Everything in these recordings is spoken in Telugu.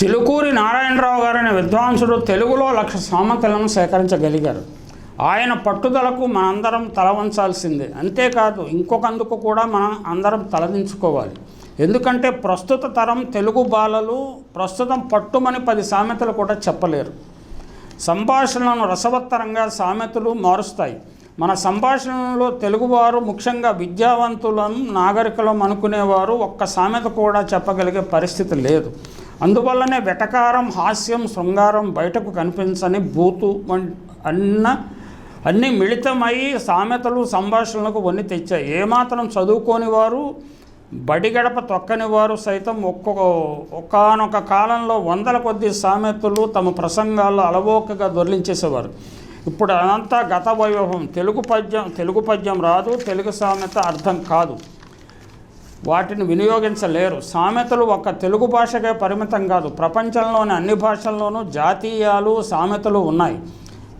చిలుకూరి నారాయణరావు గారనే విద్వాంసుడు తెలుగులో లక్ష సామెతలను సేకరించగలిగారు. ఆయన పట్టుదలకు మనందరం తల వంచాల్సిందే అంతేకాదు ఇంకొకందుకు కూడా మనం అందరం తలదించుకోవాలి. ఎందుకంటే ప్రస్తుత తరం తెలుగు బాలలు ప్రస్తుతం పట్టుమని పది సామెతలు కూడా చెప్పలేరు. సంభాషణలను రసవత్తరంగా సామెతలు మారుస్తాయి. మన సంభాషణలో తెలుగువారు ముఖ్యంగా విద్యావంతులం నాగరికులం అనుకునేవారు ఒక్క సామెత కూడా చెప్పగలిగే పరిస్థితి లేదు. అందువల్లనే వెటకారం హాస్యం శృంగారం బయటకు కనిపించని బూతు అన్న అన్నీ మిళితమై సామెతలు సంభాషణలకు వన్ని తెచ్చాయి. ఏమాత్రం చదువుకోని వారు బడిగడప తొక్కని వారు సైతం ఒక్కొక్క ఒకానొక కాలంలో వందల కొద్ది సామెతలు తమ ప్రసంగాల్లో అలవోకగా దొర్లించేసేవారు. ఇప్పుడు అదంతా గత వైభవం. తెలుగు పద్యం తెలుగు పద్యం రాదు తెలుగు సామెత అర్థం కాదు. వాటిని వినియోగించలేరు. సామెతలు ఒక్క తెలుగు భాషకే పరిమితం కాదు. ప్రపంచంలోని అన్ని భాషల్లోనూ జాతీయాలు సామెతలు ఉన్నాయి.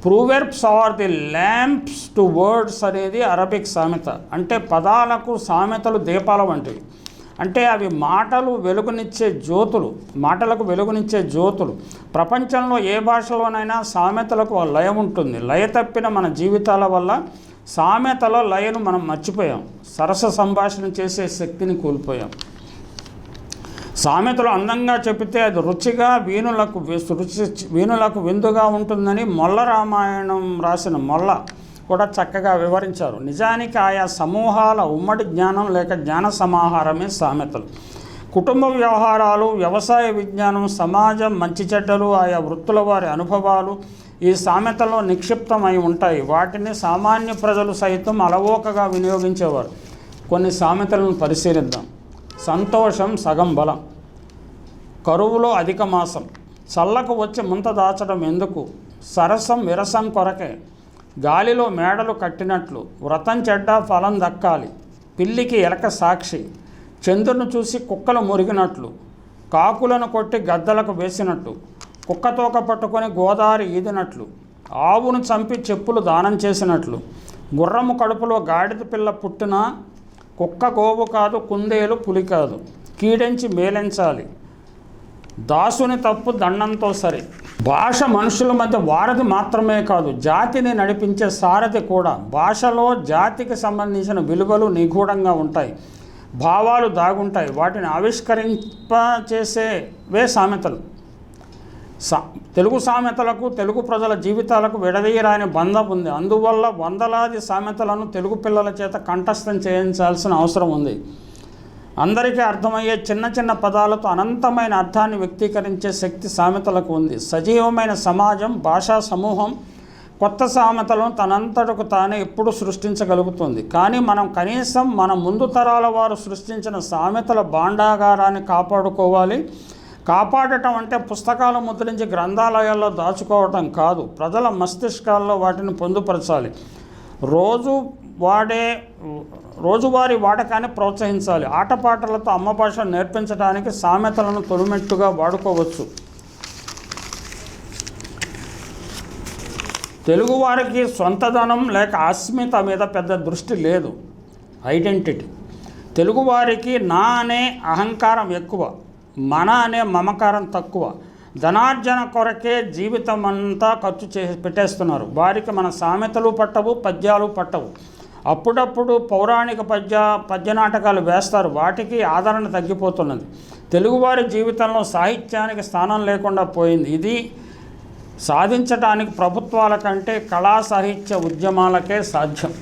Proverbs are the lamps to words అనేది అరబిక్ సామెత. అంటే పదాలకు సామెతలు దీపాల వంటివి. అంటే అవి మాటలు వెలుగునిచ్చే జ్యోతులు. మాటలకు వెలుగునిచ్చే జ్యోతులు. ప్రపంచంలో ఏ భాషలోనైనా సామెతలకు లయ లయం ఉంటుంది. లయ తప్పిన మన జీవితాల వల్ల సామెతలో లయను మనం మర్చిపోయాం. సరస సంభాషణ చేసే శక్తిని కోల్పోయాం. సామెతలు అందంగా చెబితే అది రుచిగా వీణులకు రుచి వీణులకు విందుగా ఉంటుందని మొల్ల రామాయణం రాసిన మొల్ల కూడా చక్కగా వివరించారు. నిజానికి ఆయా సమూహాల ఉమ్మడి జ్ఞానం లేక జ్ఞాన సమాహారమే సామెతలు. కుటుంబ వ్యవహారాలు వ్యవసాయ విజ్ఞానం సమాజం మంచి చెడ్డలు ఆయా వృత్తుల వారి అనుభవాలు ఈ సామెతలో నిక్షిప్తమై ఉంటాయి. వాటిని సామాన్య ప్రజలు సైతం అలవోకగా వినియోగించేవారు. కొన్ని సామెతలను పరిశీలిద్దాం. సంతోషం సగం బలం. కరువులో అధిక మాసం. చల్లకు వచ్చి ముంత దాచడం ఎందుకు? సరసం విరసం కొరకే. గాలిలో మేడలు కట్టినట్లు. వ్రతం చెడ్డ ఫలం దక్కాలి. పిల్లికి ఎలక సాక్షి. చంద్రుని చూసి కుక్కలు మురిగినట్లు. కాకులను కొట్టి గద్దలకు వేసినట్టు. కుక్కతోక పట్టుకొని గోదావరి ఈదినట్లు ఆవును చంపి చెప్పులు దానం చేసినట్లు గుర్రము కడుపులో గాడిద పిల్ల పుట్టిన కుక్క గోవు కాదు కుందేలు పులి కాదు కీడించి మేలించాలి. దాసుని తప్పు దండంతో సరి. భాష మనుషుల మధ్య వారధి మాత్రమే కాదు జాతిని నడిపించే సారథి కూడా. భాషలో జాతికి సంబంధించిన విలువలు నిగూఢంగా ఉంటాయి భావాలు దాగుంటాయి వాటిని ఆవిష్కరింప చేసేవే సామెతలు. సా తెలుగు సామెతలకు తెలుగు ప్రజల జీవితాలకు విడదీయరాని బంధం ఉంది. అందువల్ల వందలాది సామెతలను తెలుగు పిల్లల చేత కంఠస్థం చేయించాల్సిన అవసరం ఉంది. అందరికీ అర్థమయ్యే చిన్న చిన్న పదాలతో అనంతమైన అర్థాన్ని వ్యక్తీకరించే శక్తి సామెతలకు ఉంది. సజీవమైన సమాజం భాషా సమూహం కొత్త సామెతలను తనంతటకు తానే ఎప్పుడు సృష్టించగలుగుతుంది. కానీ మనం కనీసం మన ముందు తరాల వారు సృష్టించిన సామెతల భాండాగారాన్ని కాపాడుకోవాలి. కాపాడటం అంటే పుస్తకాలు ముద్రించి గ్రంథాలయాల్లో దాచుకోవటం కాదు. ప్రజల మస్తిష్కాల్లో వాటిని పొందుపరచాలి. రోజు వాడే రోజువారీ వాడకాన్ని ప్రోత్సహించాలి. ఆటపాటలతో అమ్మ భాష నేర్పించడానికి సామెతలను తొలిమెట్టుగా వాడుకోవచ్చు. తెలుగువారికి సొంతదనం లేక అస్మిత మీద పెద్ద దృష్టి లేదు. ఐడెంటిటీ. తెలుగువారికి నా అనే అహంకారం ఎక్కువ. మన అనే మమకారం తక్కువ. ధనార్జన కొరకే జీవితం అంతా ఖర్చు చే పెట్టేస్తున్నారు. వారికి మన సామెతలు పట్టవు పద్యాలు పట్టవు. అప్పుడప్పుడు పౌరాణిక పద్య పద్య నాటకాలు వేస్తారు. వాటికి ఆదరణ తగ్గిపోతున్నది. తెలుగువారి జీవితంలో సాహిత్యానికి స్థానం లేకుండా పోయింది. ఇది సాధించడానికి ప్రభుత్వాల కంటే కళా సాహిత్య ఉద్యమాలకే సాధ్యం.